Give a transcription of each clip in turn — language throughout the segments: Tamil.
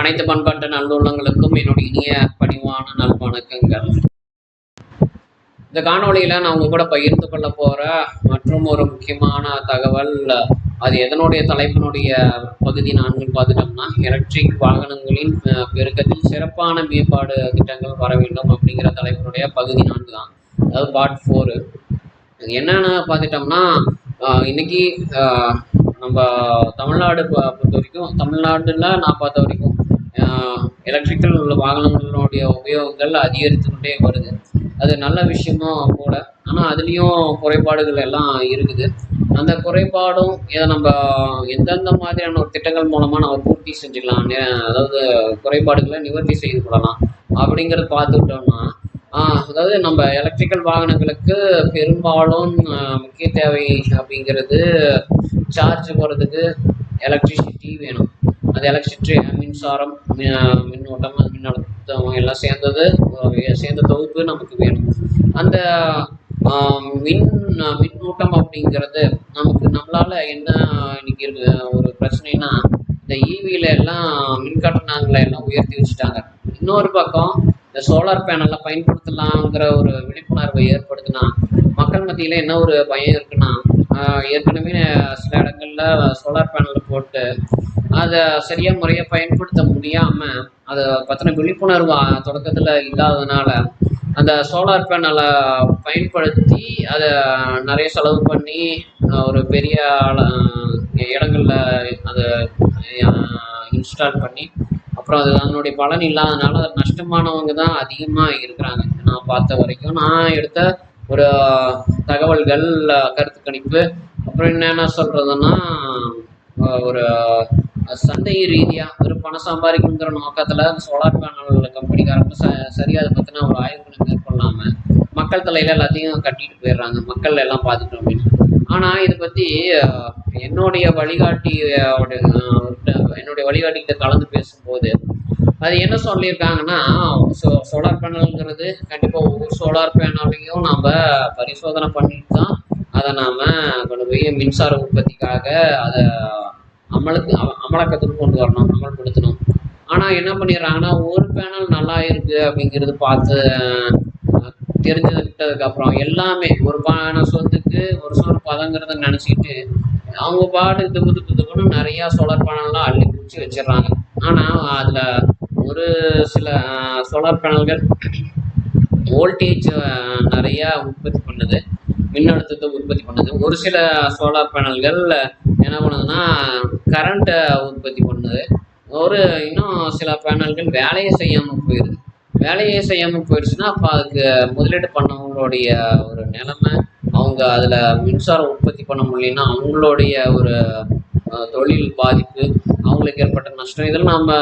அனைத்து பண்பாட்டு நல்லுள்ளங்களுக்கும் என்னுடைய இனிய பணிவான நல்வணக்கங்கள். இந்த காணொலியில் நான் உங்க கூட பகிர்ந்து கொள்ள போகிற மற்றும் ஒரு முக்கியமான தகவல் அது எதனுடைய தலைப்பினுடைய பகுதி நான்குன்னு பார்த்துட்டோம்னா எலக்ட்ரிக் வாகனங்களின் பெருக்கத்தில் சிறப்பான மேம்பாடு திட்டங்கள் வர வேண்டும் அப்படிங்கிற தலைப்பினுடைய பகுதி நான்கு தான். அதாவது பார்ட் ஃபோரு என்னென்னு பார்த்துட்டோம்னா இன்னைக்கு ஆஹ் நம்ம தமிழ்நாடு பொறுத்த வரைக்கும் தமிழ்நாடுல நான் பார்த்த வரைக்கும் எலக்ட்ரிக்கல் வாகனங்களுடைய உபயோகங்கள் அதிகரித்து கொண்டே வருது. அது நல்ல விஷயமும் கூட ஆனால் அதுலேயும் குறைபாடுகள் எல்லாம் இருக்குது. அந்த குறைபாடும் இதை நம்ம எந்தெந்த மாதிரியான ஒரு திட்டங்கள் மூலமாக நம்ம பூர்த்தி செஞ்சுக்கலாம் அதாவது குறைபாடுகளை நிவர்த்தி செய்து கொள்ளலாம் அப்படிங்கிறத பார்த்துக்கிட்டோம்னா அதாவது நம்ம எலக்ட்ரிக்கல் வாகனங்களுக்கு பெரும்பாலும் முக்கிய தேவை அப்படிங்கிறது சார்ஜ் போடுறதுக்கு எலக்ட்ரிசிட்டி வேணும். அது எலக்ட்ரிசிட்டி மின்சாரம் மின்னோட்டம் அது மின்னழுத்தம் எல்லாம் சேர்ந்தது சேர்ந்த தொகுப்பு நமக்கு வேணும். அந்த மின் மின்னூட்டம் அப்படிங்கிறது நமக்கு நம்மளால் என்ன இன்னைக்கு ஒரு பிரச்சனைனா இந்த ஈவியில எல்லாம் மின் கட்டணங்களை எல்லாம் உயர்த்தி வச்சுட்டாங்க. இன்னொரு பக்கம் இந்த சோலார் பேனலை பயன்படுத்தலாங்கிற ஒரு விழிப்புணர்வை ஏற்படுத்தினா மக்கள் மத்தியில் என்ன ஒரு பயம் இருக்குன்னா ஏற்கனவே சில இடங்களில் சோலார் பேனல் போட்டு அதை சரியாக முறையாக பயன்படுத்த முடியாமல் அதை பற்றின விழிப்புணர்வு தொடக்கத்தில் இல்லாததுனால அந்த சோலார் பேனலை பயன்படுத்தி அதை நிறைய செலவு பண்ணி ஒரு பெரிய ஆள- அதை இன்ஸ்டால் பண்ணி அப்புறம் அது அதனுடைய பலன் இல்லாதனால நஷ்டமானவங்க தான் அதிகமாக இருக்கிறாங்க. நான் பார்த்த வரைக்கும். நான் எடுத்த ஒரு தகவல்கள் கருத்து கணிப்பு. அப்புறம் என்னென்ன சொல்கிறதுன்னா ஒரு சந்தை ரீதியாக ஒரு பணம் சம்பாதிக்கணுங்கிற நோக்கத்தில் அந்த சோலார் பேனல் கம்பெனிக்காரங்க ச சரியாக அதை பற்றின ஒரு ஆய்வுகளை மேற்கொள்ளாமல் மக்கள் தலையில் எல்லாத்தையும் கட்டிட்டு போயிடுறாங்க. மக்கள் எல்லாம் பார்த்துட்டோம் அப்படின்னு. ஆனால் இதை பற்றி என்னுடைய வழிகாட்டி என்னுடைய வழிகாட்டிகிட்ட கலந்து பேசும்போது அது என்ன சொல்லியிருக்காங்கன்னா சோ சோலார் பேனல்ங்கிறது கண்டிப்பாக ஒவ்வொரு சோலார் பேனலையும் நம்ம பரிசோதனை பண்ணிட்டு தான் அதை நாம் கொண்டு போய் மின்சார உற்பத்திக்காக அதை அமலுக்கு அமலக்கத்துக்கு கொண்டு வரணும் அமல்படுத்தணும் ஆனால் என்ன பண்ணிடுறாங்கன்னா ஒரு பேனல் நல்லா இருக்கு அப்படிங்கிறது பார்த்து அஹ், தெரிஞ்சுக்கிட்டதுக்கு அப்புறம் எல்லாமே ஒரு பானை சொத்துக்கு ஒரு சோறு பதங்கிறத நினச்சிக்கிட்டு அவங்க பாட்டு துப்பு துப்பு துப்புன்னு நிறையா சோலார் பேனல்லாம் அள்ளி பிடிச்சி வச்சிடுறாங்க. ஆனால் அதில் ஒரு சில சோலார் பேனல்கள் வோல்டேஜ் நிறையா உற்பத்தி பண்ணுது. மின்னழுத்தத்தை உற்பத்தி பண்ணுது. ஒரு சில சோலார் பேனல்கள் என்ன பண்ணுதுன்னா கரண்ட்டை உற்பத்தி பண்ணுது. ஒரு இன்னும் சில பேனல்கள் வேலையை செய்யாமல் போயிடுது வேலையே செய்யாமல் போயிடுச்சுன்னா அப்போ அதுக்கு முதலீடு பண்ணவங்களுடைய ஒரு நிலைமை அவங்க அதில் மின்சாரம் உற்பத்தி பண்ண முடியலன்னா அவங்களுடைய ஒரு தொழில் பாதிப்பு அவங்களுக்கு ஏற்பட்ட நஷ்டம் இதெல்லாம் நம்ம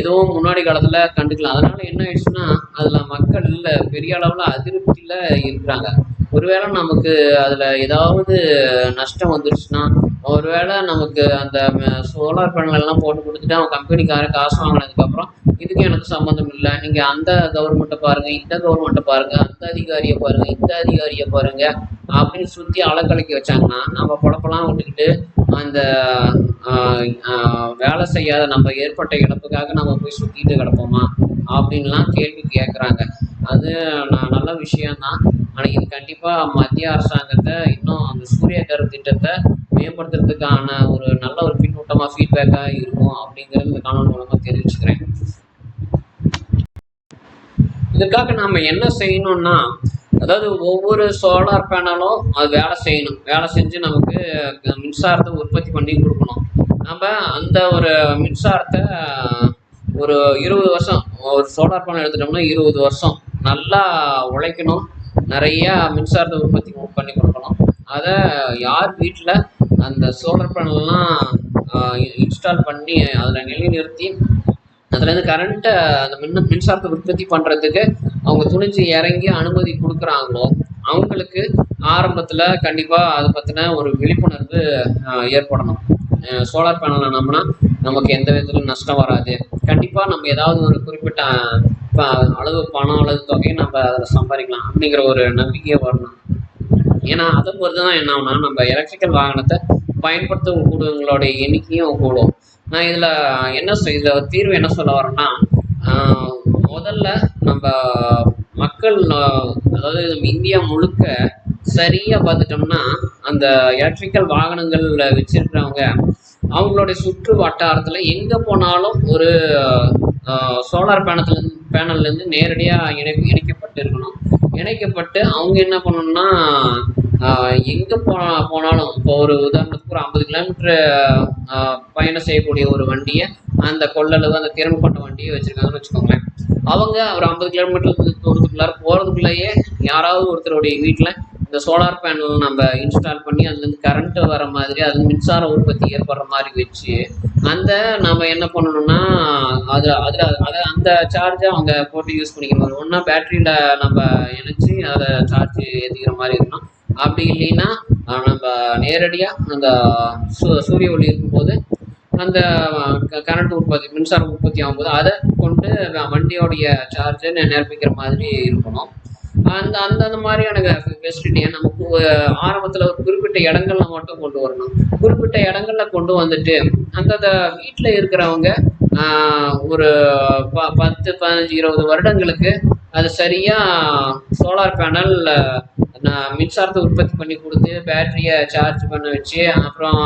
எதுவும் முன்னாடி காலத்தில் கண்டுக்கலாம் அதனால் என்ன ஆயிடுச்சுன்னா அதில் மக்கள் பெரிய அளவில் அதிருப்தியில் இருக்கிறாங்க. ஒருவேளை நமக்கு அதில் ஏதாவது நஷ்டம் வந்துருச்சுன்னா ஒருவேளை நமக்கு அந்த சோலார் பேனல் எல்லாம் போட்டு கொடுத்துட்டு அவன் கம்பெனிக்காரன் காசு வாங்கினதுக்கப்புறம் இதுக்கு எனக்கு சம்மந்தம் இல்லை. நீங்கள் அந்த கவர்மெண்ட்டை பாருங்கள் இந்த கவர்மெண்ட்டை பாருங்கள் அந்த அதிகாரியை பாருங்கள் இந்த அதிகாரியை பாருங்கள் அப்படின்னு சுற்றி அலக்கலக்கி வச்சாங்கன்னா நம்ம பொழப்பெல்லாம் விட்டுக்கிட்டு அந்த வேலை செய்யாத நம்ம ஏற்பட்ட இழப்புக்காக நம்ம போய் சுற்றிட்டு கிடப்போமா? அப்படின்லாம் கேள்வி கேட்குறாங்க அது நான் நல்ல விஷயம்தான். ஆனால் இது கண்டிப்பாக மத்திய அரசாங்கத்தை இன்னும் அந்த சூரிய கரு திட்டத்தை மேம்படுத்துறதுக்கான ஒரு நல்ல ஒரு பின்னூட்டமாக ஃபீட்பேக்காக இருக்கும் அப்படிங்கிறது இந்த காணொலி மூலமாக தெரிவிச்சுக்கிறேன். இதுக்காக நாம் என்ன செய்யணும்னா அதாவது ஒவ்வொரு சோலார் பேனலும் அது வேலை செய்யணும். வேலை செஞ்சு நமக்கு மின்சாரத்தை உற்பத்தி பண்ணி கொடுக்கணும். நம்ம அந்த ஒரு மின்சாரத்தை ஒரு இருபது வருஷம் ஒரு சோலார் பேனல் எடுத்துட்டோம்னா இருபது வருஷம் நல்லா உழைக்கணும். நிறையா மின்சாரத்தை உற்பத்தி பண்ணி கொடுக்கணும். அதை யார் வீட்டில் அந்த சோலார் பேனல்லாம் இன்ஸ்டால் பண்ணி அதில் நிலைநிறுத்தி அதுலேருந்து கரண்ட்டை அந்த மின் மின்சாரத்தை உற்பத்தி பண்ணுறதுக்கு அவங்க துணிஞ்சு இறங்கி அனுமதி கொடுக்குறாங்களோ அவங்களுக்கு ஆரம்பத்தில் கண்டிப்பாக அதை பற்றின ஒரு விழிப்புணர்வு ஏற்படணும். சோலார் பேனலை நம்பினா நமக்கு எந்த விதத்திலும் நஷ்டம் வராது. கண்டிப்பாக நம்ம ஏதாவது ஒரு குறிப்பிட்ட அளவு பணம் அல்லது தொகையை நம்ம அதில் சம்பாதிக்கலாம் அப்படிங்கிற ஒரு நம்பிக்கையே வரணும். ஏன்னா அதை பொறுத்து தான் என்ன ஆகுனா நம்ம எலக்ட்ரிக்கல் வாகனத்தை பயன்படுத்தக்கூடியவங்களோட எண்ணிக்கையும் கூடும். நான் இதில் என்ன இதில் தீர்வு என்ன சொல்ல வரேன்னா முதல்ல நம்ம மக்கள் அதாவது நம்ம இந்தியா முழுக்க சரியாக பார்த்துட்டோம்னா அந்த எலக்ட்ரிக்கல் வாகனங்கள் வச்சிருக்கிறவங்க அவங்களுடைய சுற்று வட்டாரத்தில் எங்கே போனாலும் ஒரு சோலார் பேனத்துல பேனல்லேருந்து பேனல்ல இணை இணைக்கப்பட்டு இருக்கணும். இணைக்கப்பட்டு அவங்க என்ன பண்ணணும்னா எங்கே போனா போனாலும் இப்போ ஒரு உதாரணத்துக்கு ஒரு ஐம்பது கிலோமீட்டர் பயணம் செய்யக்கூடிய ஒரு வண்டியை அந்த கொள்ளளவு அந்த திறமை கொண்ட வண்டியை வச்சுருக்காங்கன்னு வச்சுக்கோங்களேன். அவங்க ஒரு ஐம்பது கிலோமீட்டர் தூரத்துக்குள்ளார போகிறதுக்குள்ளேயே யாராவது ஒருத்தருடைய வீட்டில் இந்த சோலார் பேனல் நம்ம இன்ஸ்டால் பண்ணி அதுலேருந்து கரண்ட் வர மாதிரி அது மின்சார உற்பத்தி ஏற்படுற மாதிரி வச்சு அந்த நம்ம என்ன பண்ணணும்னா அது அதில் அதை அந்த சார்ஜை அவங்க போட்டு யூஸ் பண்ணிக்கிற மாதிரி. ஒன்றா பேட்டரியில் நம்ம இணைச்சி அதை சார்ஜ் ஏற்றிக்கிற மாதிரி இருக்கணும். அப்படி இல்லைன்னா நம்ம நேரடியாக அந்த சூ சூரிய ஒளி இருக்கும்போது அந்த கரண்ட் உற்பத்தி மின்சாரம் உற்பத்தி ஆகும்போது அதை கொண்டு வண்டியோடைய சார்ஜை நிரப்பிக்கிற மாதிரி இருக்கணும். அந்த அந்த அந்த மாதிரியான ஃபெசிலிட்டியை நமக்கு ஆரம்பத்தில் ஒரு குறிப்பிட்ட இடங்கள்ல மட்டும் கொண்டு வரணும். குறிப்பிட்ட இடங்கள்ல கொண்டு வந்துட்டு அந்தந்த வீட்டில் இருக்கிறவங்க ஒரு ப பத்து பதினஞ்சு இருபது வருடங்களுக்கு அது சரியாக சோலார் பேனல் நான் மின்சாரத்தை உற்பத்தி பண்ணி கொடுத்து பேட்டரியை சார்ஜ் பண்ண வச்சு அப்புறம்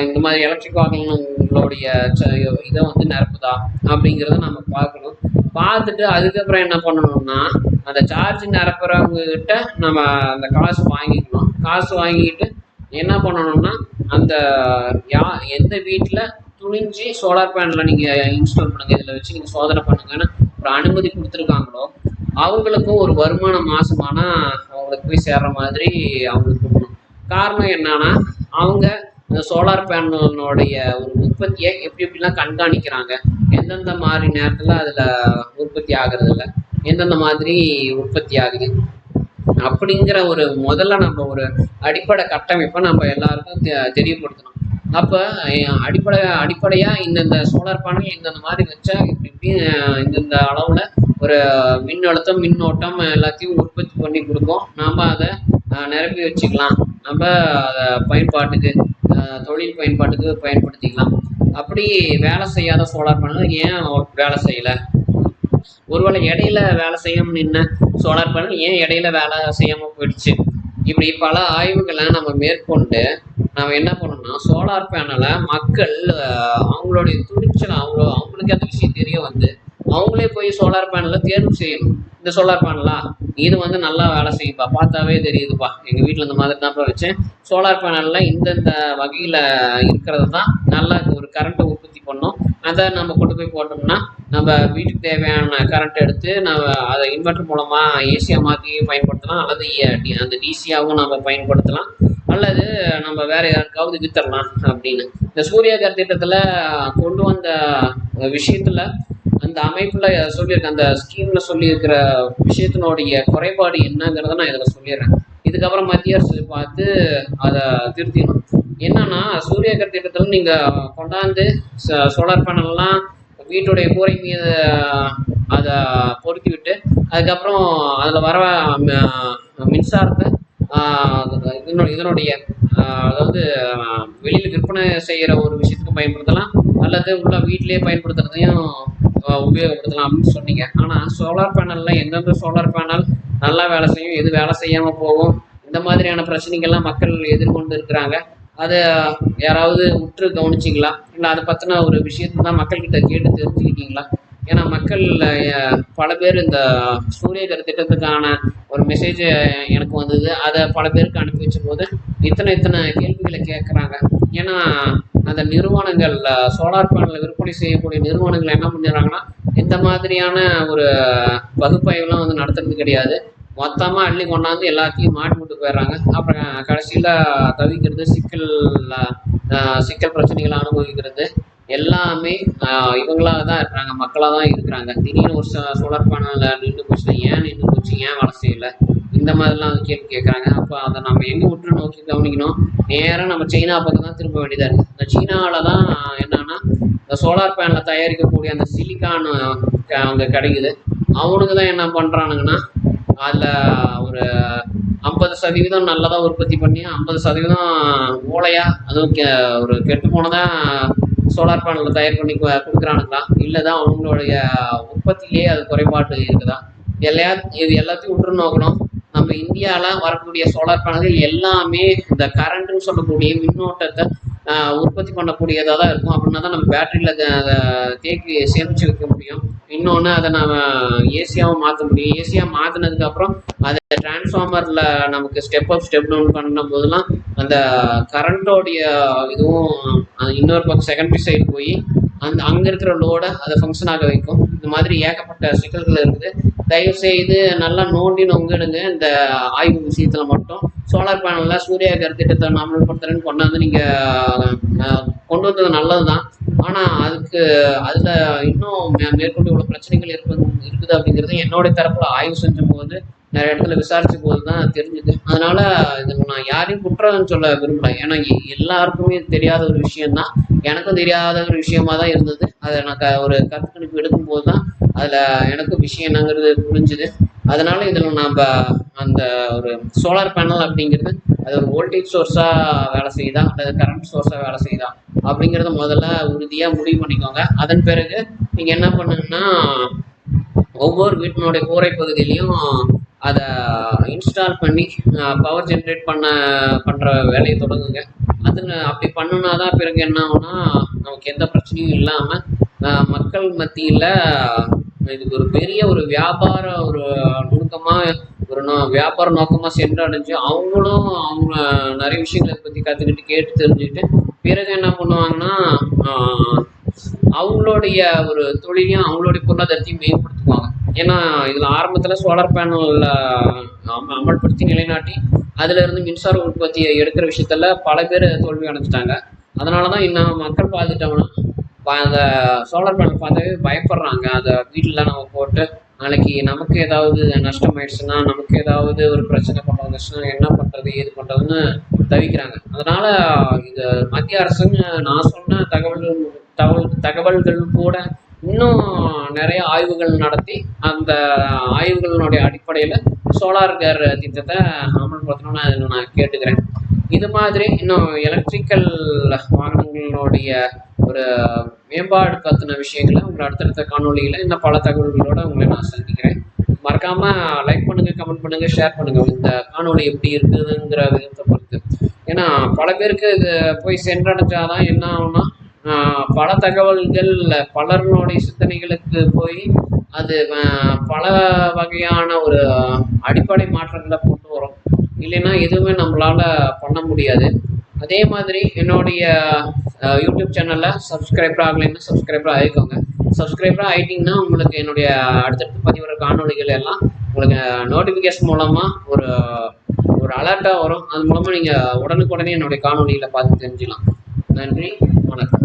இந்த மாதிரி எலக்ட்ரிக் வாகனங்களுடைய ச- இதை வந்து நிரப்புதா அப்படிங்கிறத நம்ம பார்க்கணும். பார்த்துட்டு அதுக்கப்புறம் என்ன பண்ணணும்னா அந்த சார்ஜ் நிரப்புறவங்ககிட்ட நம்ம அந்த காசு வாங்கிக்கணும். காசு வாங்கிக்கிட்டு என்ன பண்ணணும்னா அந்த யா எந்த வீட்டில் துணிஞ்சு சோலார் பேனலில் நீங்கள் இன்ஸ்டால் பண்ணுங்கள் இதில் வச்சு நீங்கள் சோதனை பண்ணுங்கன்னு ஒரு அனுமதி கொடுத்துருக்காங்களோ அவங்களுக்கும் ஒரு வருமானம் மாசமானா அவங்களுக்கு போய் சேர்ற மாதிரி அவங்களுக்கு கொடுக்கணும். காரணம் என்னன்னா அவங்க சோலார் பேனலோடைய ஒரு உற்பத்தியை எப்படி எப்படிலாம் கண்காணிக்கிறாங்க எந்தெந்த மாதிரி நேரத்தில் அதில் உற்பத்தி ஆகிறது இல்லை எந்தெந்த மாதிரி உற்பத்தி ஆகுது. அப்படிங்கிற ஒரு முதல்ல நம்ம ஒரு அடிப்படை கட்டமைப்பை நம்ம எல்லாருக்கும் தெ- தெரியப்படுத்தணும். அப்போ அடிப்படை அடிப்படையாக இந்தந்த சோலார் பேனல் இந்தந்த மாதிரி வச்சா இப்படி இப்படி இந்தந்த அளவில் ஒரு மின்னழுத்தம் மின்னோட்டம் எல்லாத்தையும் உற்பத்தி பண்ணி கொடுக்கும். நாம் அதை நிரப்பி வச்சுக்கலாம். நம்ம அதை பயன்பாட்டுக்கு தொழில் பயன்பாட்டுக்கு பயன்படுத்திக்கலாம். அப்படி வேலை செய்யாத சோலார் பேனல் ஏன் வேலை செய்யலை? ஒருவேளை இடையில வேலை செய்யாமல் நின்ன சோலார் பேனல் ஏன் இடையில வேலை செய்யாமல் போயிடுச்சு? இப்படி பல ஆய்வுகளை நம்ம மேற்கொண்டு நம்ம என்ன பண்ணணும்னா சோலார் பேனலை மக்கள் அவங்களுடைய துணிச்சல் அவங்களோ அவங்களுக்கு அந்த விஷயம் தெரிய வந்து அவங்களே போய் சோலார் பேனலை தேர்வு செய்யணும். இந்த சோலார் பேனலா இது வந்து நல்லா வேலை செய்யுப்பா பார்த்தாவே தெரியுதுப்பா. எங்கள் வீட்டில் இந்த மாதிரி தான்ப்பா வச்சேன். சோலார் பேனலில் இந்தந்த வகையில் இருக்கிறது தான் நல்லா ஒரு கரண்ட்டை உற்பத்தி பண்ணும். அதை நம்ம கொண்டு போய் போட்டோம்னா நம்ம வீட்டுக்கு தேவையான கரண்ட் எடுத்து நம்ம அதை இன்வெர்டர் மூலமாக ஏசியாக மாற்றி பயன்படுத்தலாம். அல்லது அந்த டிசியாகவும் நம்ம பயன்படுத்தலாம். அல்லது நம்ம வேற யாருக்காவது வித்தரலாம் அப்படின்னு. இந்த சூரியகர் திட்டத்தில் கொண்டு வந்த விஷயத்தில் அந்த அமைப்பில் சொல்லியிருக்க அந்த ஸ்கீமில் சொல்லியிருக்கிற விஷயத்தினுடைய குறைபாடு என்னங்கிறத நான் இதில் சொல்லிடுறேன். இதுக்கப்புறம் மத்திய அரசு பார்த்து அதை திருத்திடணும். என்னன்னா சூரியகர் திட்டத்தில் நீங்கள் கொண்டாந்து சோலார் பேனல்லாம் வீட்டுடைய கூரை மீது அதை பொருத்தி விட்டு அதுக்கப்புறம் அதில் வர மின்சாரத்தை இதனுடைய அதாவது வெளியில் விற்பனை செய்கிற ஒரு விஷயத்துக்கு பயன்படுத்தலாம். அல்லது உள்ள வீட்டிலேயே பயன்படுத்துறதையும் உபயோகப்படுத்தலாம் அப்படின்னு சொன்னீங்க. ஆனால் சோலார் பேனலில் எந்தெந்த சோலார் பேனல் நல்லா வேலை செய்யும் எது வேலை செய்யாமல் போகும் இந்த மாதிரியான பிரச்சனைகள்லாம் மக்கள் எதிர்கொண்டு இருக்கிறாங்க. அதை யாராவது உற்று கவனிச்சிங்களா? இல்லை அதை பற்றின ஒரு விஷயத்தை தான் மக்கள்கிட்ட கேட்டு தெரிஞ்சுக்கிட்டீங்களா? ஏன்னா மக்கள் பல பேர் இந்த சூரியகர் திட்டத்துக்கான ஒரு மெசேஜ் எனக்கு வந்தது. அதை பல பேருக்கு அனுப்பி வச்ச போது இத்தனை இத்தனை கேள்விகளை கேட்குறாங்க. ஏன்னா அந்த நிறுவனங்கள் சோலார் பேனலை விற்பனை செய்யக்கூடிய நிறுவனங்கள் என்ன பண்ணிடுறாங்கன்னா இந்த மாதிரியான ஒரு பகுப்பாய்வுலாம் வந்து நடத்துறது கிடையாது. மொத்தமாக அள்ளி கொண்டாந்து எல்லாத்தையும் மாட்டி விட்டு போயிடுறாங்க. அப்புறம் கடைசியில் தவிக்கிறது சிக்கல் சிக்கல் பிரச்சனைகளை அனுபவிக்கிறது. எல்லாமே இவங்களாக தான் இருக்கிறாங்க. மக்களாக தான் இருக்கிறாங்க. திடீர்னு ஒரு சோலார் பேனலில் நின்று போச்சுன்னா ஏன் நின்று போச்சு? ஏன் வேலை செய்யலை இந்த மாதிரிலாம் கேள்வி கேட்குறாங்க. அப்போ அதை நம்ம எங்கே உற்று நோக்கி கவனிக்கணும்? நேராக நம்ம சைனா பக்கம் தான் திரும்ப வேண்டியதாக இருக்குது இந்த சீனாவில் தான் என்னன்னா இந்த சோலார் பேனலை தயாரிக்கக்கூடிய அந்த சிலிக்கான் அங்கே கிடைக்குது. அவனுக்கு தான் என்ன பண்ணுறானுங்கன்னா அதில் ஒரு ஐம்பது சதவீதம் நல்லதாக உற்பத்தி பண்ணி ஐம்பது சதவீதம் ஓலையாக அதுவும் கெ ஒரு கெட்டு போனதாக சோலார் பேனலில் தயார் பண்ணி கொடுக்குறானுங்களா? இல்லை தான் அவங்களுடைய உற்பத்தியிலேயே அது குறைபாடு இருக்குதா? எல்லா இது எல்லாத்தையும் உற்று நோக்கணும். நம்ம இந்தியாவில் வரக்கூடிய சோலார் பேனல்கள் எல்லாமே இந்த கரண்ட்னு சொல்லக்கூடிய மின்னோட்டத்தை உற்பத்தி பண்ணக்கூடியதாக தான் இருக்கும். அப்படின்னா தான் நம்ம பேட்டரியில் தேக்கி சேமித்து வைக்க முடியும். இன்னொன்று அதை நம்ம ஏசியாவும் மாற்ற முடியும். ஏசியாக மாற்றினதுக்கப்புறம் அதை டிரான்ஸ்ஃபார்மரில் நமக்கு ஸ்டெப் அப் ஸ்டெப் டவுன் பண்ணும் போதெல்லாம் அந்த கரண்ட்டோடைய இதுவும் அந்த இன்னொரு பக்கம் செகண்டரி சைடு போய் அந்த அங்கே இருக்கிற லோடை அதை ஃபங்க்ஷன் ஆக வைக்கும். இந்த மாதிரி ஏகப்பட்ட சிக்கல்கள் இருக்குது. தயவு செய்து நல்லா நோண்டி நொங்கிடுங்க. இந்த ஆய்வு விஷயத்தில் மட்டும். சோலார் பேனலில் சூரிய திட்டத்தை அமல்படுத்துறேன்னு கொண்டாந்து நீங்கள் கொண்டு வந்தது நல்லது தான் ஆனால் அதுக்கு அதில் இன்னும் மே- மேற்கொண்டு இவ்வளோ பிரச்சனைகள் இருப்பது இருக்குது அப்படிங்கிறது என்னோட தரப்பில் ஆய்வு செஞ்சும் போது நிறைய இடத்துல விசாரிச்ச போது தான் தெரிஞ்சுது. அதனால இதில் நான் யாரையும் குற்றம் சொல்ல விரும்பல. ஏன்னா எல்லாருக்குமே தெரியாத ஒரு விஷயம்தான். எனக்கும் தெரியாத ஒரு விஷயமா தான் இருந்தது. அதை நான் க ஒரு கருத்துக்கணிப்பு எடுக்கும்போது தான் அதில் எனக்கும் விஷயம் என்னங்கிறது புரிஞ்சுது. அதனால இதில் நாம் அந்த ஒரு சோலார் பேனல் அப்படிங்கிறது அது ஒரு வோல்டேஜ் சோர்ஸாக வேலை செய்யுதா? அல்லது கரண்ட் சோர்ஸாக வேலை செய்யுதா? அப்படிங்கிறத முதல்ல உறுதியாக முடிவு பண்ணிக்கோங்க. அதன் பிறகு நீங்கள் என்ன பண்ணுங்கன்னா ஒவ்வொரு வீட்டினுடைய கூரை பகுதியிலையும் அதை இன்ஸ்டால் பண்ணி பவர் ஜென்ரேட் பண்ண பண்ணுற வேலையை தொடங்குங்க. அதில் அப்படி பண்ணுனா தான் பிறகு என்ன ஆகும்னா நமக்கு எந்த பிரச்சனையும் இல்லாமல் மக்கள் மத்தியில் இதுக்கு ஒரு பெரிய ஒரு வியாபார ஒரு நுணுக்கமாக ஒரு நோ வியாபார நோக்கமாக சென்றடைஞ்சு அவங்களும் அவங்க நிறைய விஷயங்களை பற்றி கற்றுக்கிட்டு கேட்டு தெரிஞ்சுக்கிட்டு பிறகு என்ன பண்ணுவாங்கன்னா அவங்களுடைய ஒரு தொழிலையும் அவங்களுடைய பொருளாதாரத்தையும் மேம்படுத்துவாங்க. ஏன்னா இதில் ஆரம்பத்தில் சோலார் பேனல் அமல்படுத்தி நிலைநாட்டி அதிலிருந்து மின்சார உற்பத்தியை எடுக்கிற விஷயத்தில் பல பேர் தோல்வி அடைஞ்சிட்டாங்க. அதனால தான் இன்னும் மக்கள் பார்த்துட்டோம்னா அந்த சோலார் பேனல் பார்த்தாவே பயப்படுறாங்க. அதை வீட்டில் நம்ம போட்டு நாளைக்கு நமக்கு ஏதாவது நஷ்டமாயிடுச்சுன்னா நமக்கு ஏதாவது ஒரு பிரச்சனை கொண்டு வந்துச்சுன்னா என்ன பண்ணுறது ஏது பண்ணுறதுன்னு தவிக்கிறாங்க. அதனால் இது மத்திய அரசுன்னு நான் சொன்ன தகவல்கள் தகவல் தகவல்கள் கூட இன்னும் நிறைய ஆய்வுகள் நடத்தி அந்த ஆய்வுகளினுடைய அடிப்படையில் சோலார் கேர் திட்டத்தை அமல்படுத்தணும்னு அதில் நான் கேட்டுக்கிறேன். இது மாதிரி இன்னும் எலக்ட்ரிக்கல் வாகனங்களுடைய ஒரு மேம்பாடு பற்றின விஷயங்களை உங்களை அடுத்தடுத்த காணொலியில் இன்னும் பல தகவல்களோடு உங்களை நான் சந்திக்கிறேன். மறக்காமல் லைக் பண்ணுங்கள் கமெண்ட் பண்ணுங்கள் ஷேர் பண்ணுங்கள் இந்த காணொலி எப்படி இருக்குதுங்கிற விதத்தை பொறுத்து. ஏன்னா பல பேருக்கு இது போய் சென்றடைஞ்சாதான் என்ன ஆகும்னா பல தகவல்கள் பலருடைய சிந்தனைகளுக்கு போய் அது பல வகையான ஒரு அடிப்படை மாற்றங்களை கொண்டு வரும். இல்லைன்னா எதுவுமே நம்மளால் பண்ண முடியாது. அதே மாதிரி என்னுடைய யூடியூப் சேனலில் சப்ஸ்கிரைபர் ஆகலைன்னா சப்ஸ்கிரைபர் ஆகிக்கோங்க. சப்ஸ்கிரைபர் ஆகிட்டிங்கன்னா உங்களுக்கு என்னுடைய அடுத்தடுத்து பதிவர காணொளிகள் எல்லாம் உங்களுக்கு நோட்டிஃபிகேஷன் மூலமாக ஒரு ஒரு அலர்ட்டாக வரும். அது மூலமாக நீங்கள் உடனுக்குடனே என்னுடைய காணொலியில் பார்த்து தெரிஞ்சுக்கலாம். நன்றி வணக்கம்.